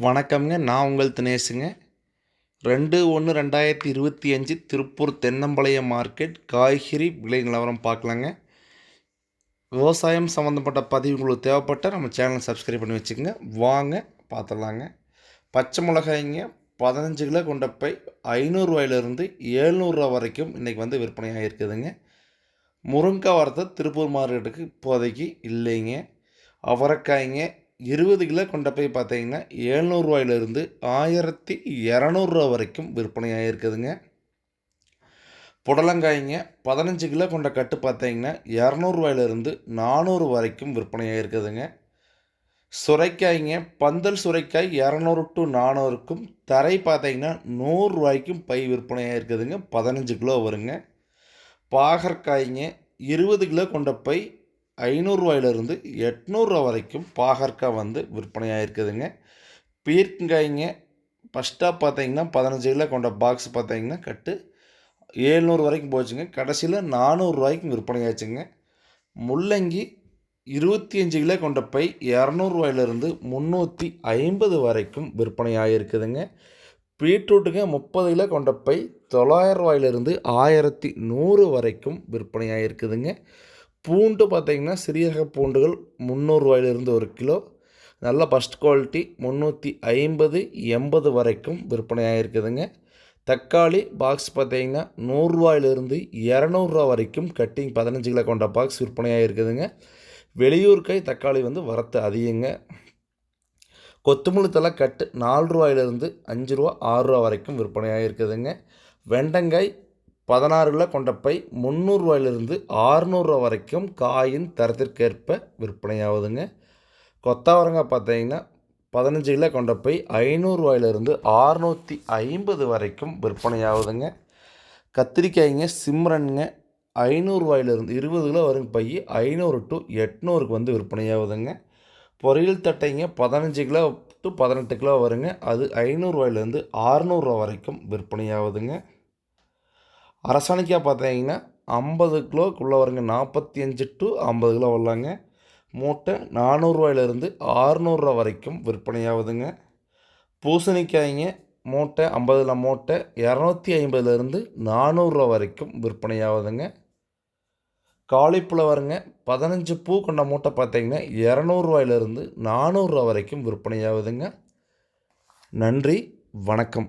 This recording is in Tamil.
வணக்கம்ங்க. நான் உங்கள் தினேஷுங்க. ரெண்டு ஒன்று ரெண்டாயிரத்தி இருபத்தி அஞ்சு திருப்பூர் தென்னம்பாளையம் மார்க்கெட் காய்கறி விலை நிலவரம் பார்க்கலாங்க. விவசாயம் சம்மந்தப்பட்ட பதிவு உங்களுக்கு தேவைப்பட்ட நம்ம சேனலை சப்ஸ்கிரைப் பண்ணி வச்சுக்கோங்க. வாங்க பார்த்துடலாங்க. பச்சை மிளகாய்ங்க பதினஞ்சு கிலோ கொண்ட பை ஐநூறுரூவாயிலிருந்து ஏழ்நூறுரூவா வரைக்கும் இன்றைக்கி வந்து விற்பனையாக இருக்குதுங்க. முருங்கைக்காய் வரத்தை திருப்பூர் மார்க்கெட்டுக்கு இப்போதைக்கு இல்லைங்க. அவரைக்காய்ங்க இருபது கிலோ கொண்ட போய் பார்த்தீங்கன்னா ஏழ்நூறுவாயிலிருந்து ஆயிரத்தி இரநூறுவா வரைக்கும் விற்பனையாக இருக்குதுங்க புடலங்காய்ங்க பதினஞ்சு கிலோ கொண்ட கட்டு பார்த்தீங்கன்னா இரநூறுவாயிலிருந்து நானூறு வரைக்கும் விற்பனையாக இருக்குதுங்க சுரைக்காய்ங்க பந்தல் சுரைக்காய் இரநூறு டு நானூறுக்கும் தரை பார்த்தீங்கன்னா நூறுரூவாய்க்கும் பை விற்பனையாக இருக்குதுங்க பதினஞ்சு கிலோ வருங்க. பாகற்காய்ங்க இருபது கிலோ கொண்ட பை ஐநூறுரூவாயிலிருந்து எட்நூறுரூவா வரைக்கும் பாகற்காய் வந்து விற்பனையாக இருக்குதுங்க பீர்க்கங்காய்ங்க ஃபஸ்ட்டாக பார்த்தீங்கன்னா பதினஞ்சு கிலோ கொண்ட பாக்ஸ் பார்த்தீங்கன்னா கட்டு ஏழ்நூறு வரைக்கும் போச்சுங்க. கடைசியில் நானூறுரூவாய்க்கும் விற்பனை ஆச்சுங்க முள்ளங்கி இருபத்தி அஞ்சு கிலோ கொண்ட பை இரநூறுவாயிலிருந்து முந்நூற்றி ஐம்பது வரைக்கும் விற்பனை ஆகிருக்குதுங்க பீட்ரூட்டுங்க முப்பது கிலோ கொண்ட பை தொள்ளாயிரம் ரூபாயிலிருந்து ஆயிரத்தி நூறு வரைக்கும் விற்பனை ஆகிருக்குதுங்க பூண்டு பார்த்திங்கன்னா சிறியக பூண்டுகள் முந்நூறுரூவாயிலிருந்து ஒரு கிலோ. நல்ல ஃபஸ்ட் குவாலிட்டி முந்நூற்றி ஐம்பது எண்பது வரைக்கும் விற்பனையாக இருக்குதுங்க. தக்காளி பாக்ஸ் பார்த்திங்கன்னா நூறுரூவாயிலிருந்து இரநூறுவா வரைக்கும் கட்டிங் பதினஞ்சு கிலோ கொண்ட பாக்ஸ் விற்பனையாக இருக்குதுங்க. வெளியூர்காய் தக்காளி வந்து வரத்து அதிகங்க. கொத்தமல்லி தலை கட்டு நாலு ரூபாயிலிருந்து அஞ்சு ரூபா ஆறு ரூபா வரைக்கும் விற்பனையாக இருக்குதுங்க. வெண்டங்காய் பதினாறு கிலோ கொண்ட பை முந்நூறுரூவாயிலிருந்து ஆறுநூறுவா வரைக்கும் காயின் தரத்திற்கேற்ப விற்பனையாகுதுங்க. கொத்தவரங்காய் பார்த்தீங்கன்னா பதினஞ்சு கிலோ கொண்ட பை ஐநூறுரூவாயிலிருந்து ஆறுநூற்றி ஐம்பது வரைக்கும் விற்பனையாகுதுங்க. கத்திரிக்காய்ங்க சிம்ரனுங்க ஐநூறுரூவாயிலிருந்து இருபது கிலோ வரும் பை ஐநூறு டு எட்நூறுக்கு வந்து விற்பனையாகுதுங்க. பொரியல் தட்டைங்க பதினஞ்சு கிலோ டு பதினெட்டு கிலோ வருங்க. அது ஐநூறுரூவாயிலேருந்து ஆறுநூறுவா வரைக்கும் விற்பனையாகுதுங்க. அரசாணிக்காய் பார்த்தீங்கன்னா ஐம்பது கிலோக்குள்ளே வருங்க. நாற்பத்தி அஞ்சு டு ஐம்பது கிலோ வரலாங்க. மூட்டை நானூறுரூவாயிலிருந்து ஆறுநூறுரூவா வரைக்கும் விற்பனையாகுதுங்க. பூசணிக்காய்ங்க மூட்டை ஐம்பதில் மூட்டை இரநூத்தி ஐம்பதுலேருந்து நானூறுரூவா வரைக்கும் விற்பனையாகுதுங்க. காலிஃப்ளவருங்க பதினஞ்சு பூ கொண்ட மூட்டை பார்த்தீங்கன்னா இரநூறுவாயிலிருந்து நானூறுரூவா வரைக்கும் விற்பனையாகுதுங்க. நன்றி வணக்கம்.